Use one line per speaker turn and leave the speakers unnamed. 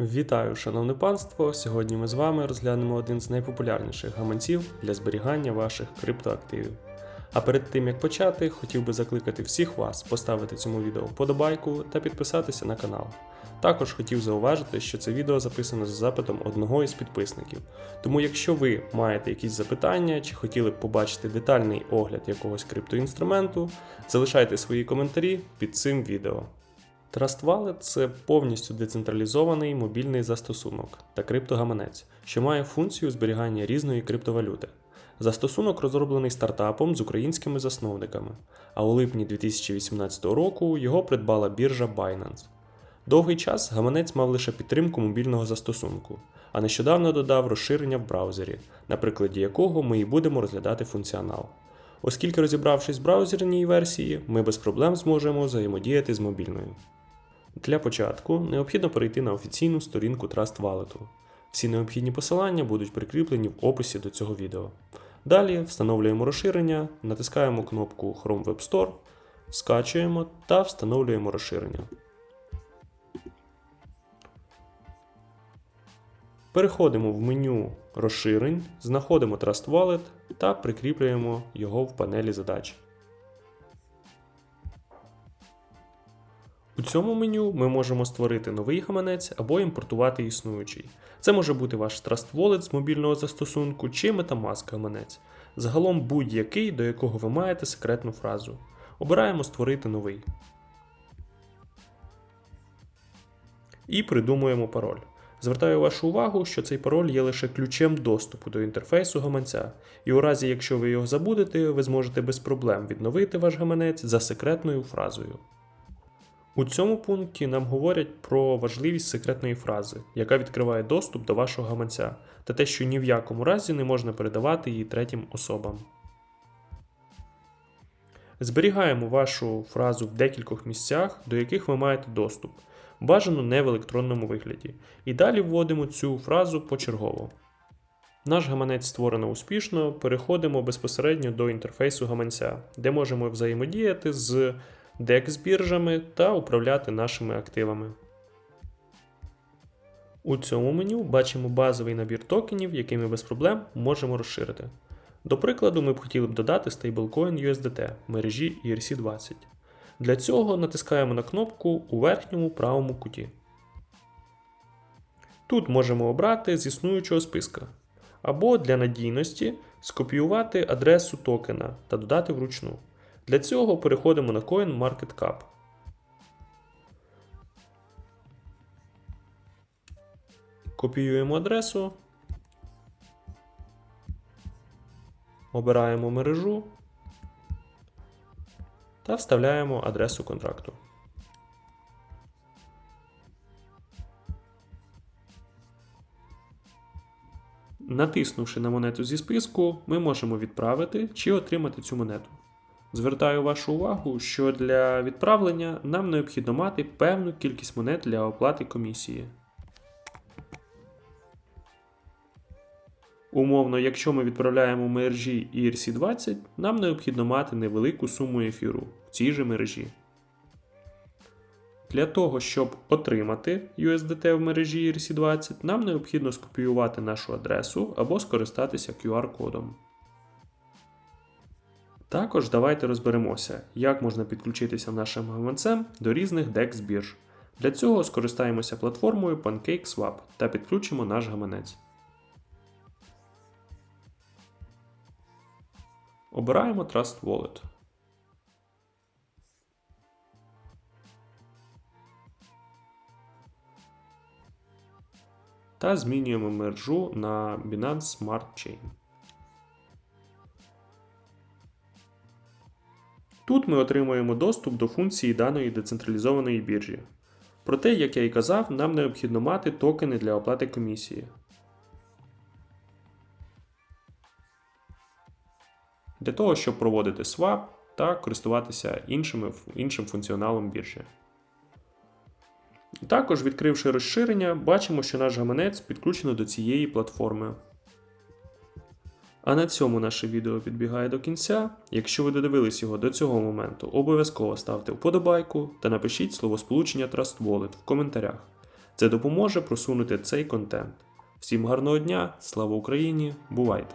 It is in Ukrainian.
Вітаю, шановне панство! Сьогодні ми з вами розглянемо один з найпопулярніших гаманців для зберігання ваших криптоактивів. А перед тим як почати, хотів би закликати всіх вас поставити цьому відео вподобайку та підписатися на канал. Також хотів зауважити, що це відео записано за запитом одного із підписників. Тому, якщо ви маєте якісь запитання чи хотіли б побачити детальний огляд якогось криптоінструменту, залишайте свої коментарі під цим відео. Trust Wallet – це повністю децентралізований мобільний застосунок та криптогаманець, що має функцію зберігання різної криптовалюти. Застосунок розроблений стартапом з українськими засновниками, а у липні 2018 року його придбала біржа Binance. Довгий час гаманець мав лише підтримку мобільного застосунку, а нещодавно додав розширення в браузері, на прикладі якого ми і будемо розглядати функціонал. Оскільки розібравшись в браузерній версії, ми без проблем зможемо взаємодіяти з мобільною. Для початку необхідно перейти на офіційну сторінку Trust Wallet. Всі необхідні посилання будуть прикріплені в описі до цього відео. Далі встановлюємо розширення, натискаємо кнопку Chrome Web Store, скачуємо та встановлюємо розширення. Переходимо в меню розширень, знаходимо Trust Wallet та прикріплюємо його в панелі задач. У цьому меню ми можемо створити новий гаманець або імпортувати існуючий. Це може бути ваш Trust Wallet з мобільного застосунку чи Metamask гаманець. Загалом будь-який, до якого ви маєте секретну фразу. Обираємо Створити новий. І придумуємо пароль. Звертаю вашу увагу, що цей пароль є лише ключем доступу до інтерфейсу гаманця, і у разі, якщо ви його забудете, ви зможете без проблем відновити ваш гаманець за секретною фразою. У цьому пункті нам говорять про важливість секретної фрази, яка відкриває доступ до вашого гаманця, та те, що ні в якому разі не можна передавати її третім особам. Зберігаємо вашу фразу в декількох місцях, до яких ви маєте доступ, бажано не в електронному вигляді, і далі вводимо цю фразу почергово. Наш гаманець створено успішно, переходимо безпосередньо до інтерфейсу гаманця, де можемо взаємодіяти з DEX біржами та управляти нашими активами. У цьому меню бачимо базовий набір токенів, який ми без проблем можемо розширити. До прикладу, ми б хотіли б додати стейблкоін USDT в мережі ERC20. Для цього натискаємо на кнопку у верхньому правому куті. Тут можемо обрати з існуючого списка. Або для надійності скопіювати адресу токена та додати вручну. Для цього переходимо на CoinMarketCap. Копіюємо адресу. Обираємо мережу та вставляємо адресу контракту. Натиснувши на монету зі списку, ми можемо відправити чи отримати цю монету. Звертаю вашу увагу, що для відправлення нам необхідно мати певну кількість монет для оплати комісії. Умовно, якщо ми відправляємо мережі ERC20, нам необхідно мати невелику суму ефіру в цій же мережі. Для того, щоб отримати USDT в мережі ERC20, нам необхідно скопіювати нашу адресу або скористатися QR-кодом. Також давайте розберемося, як можна підключитися нашим гаманцем до різних DEX бірж. Для цього скористаємося платформою PancakeSwap та підключимо наш гаманець. Обираємо Trust Wallet. Та змінюємо мержу на Binance Smart Chain. Тут ми отримуємо доступ до функції даної децентралізованої біржі. Проте, як я і казав, нам необхідно мати токени для оплати комісії. Для того, щоб проводити свап та користуватися іншими, іншим функціоналом біржі. Також, відкривши розширення, бачимо, що наш гаманець підключено до цієї платформи. А на цьому наше відео підбігає до кінця. Якщо ви додивились його до цього моменту, обов'язково ставте вподобайку та напишіть словосполучення Trust Wallet в коментарях. Це допоможе просунути цей контент. Всім гарного дня, слава Україні! Бувайте!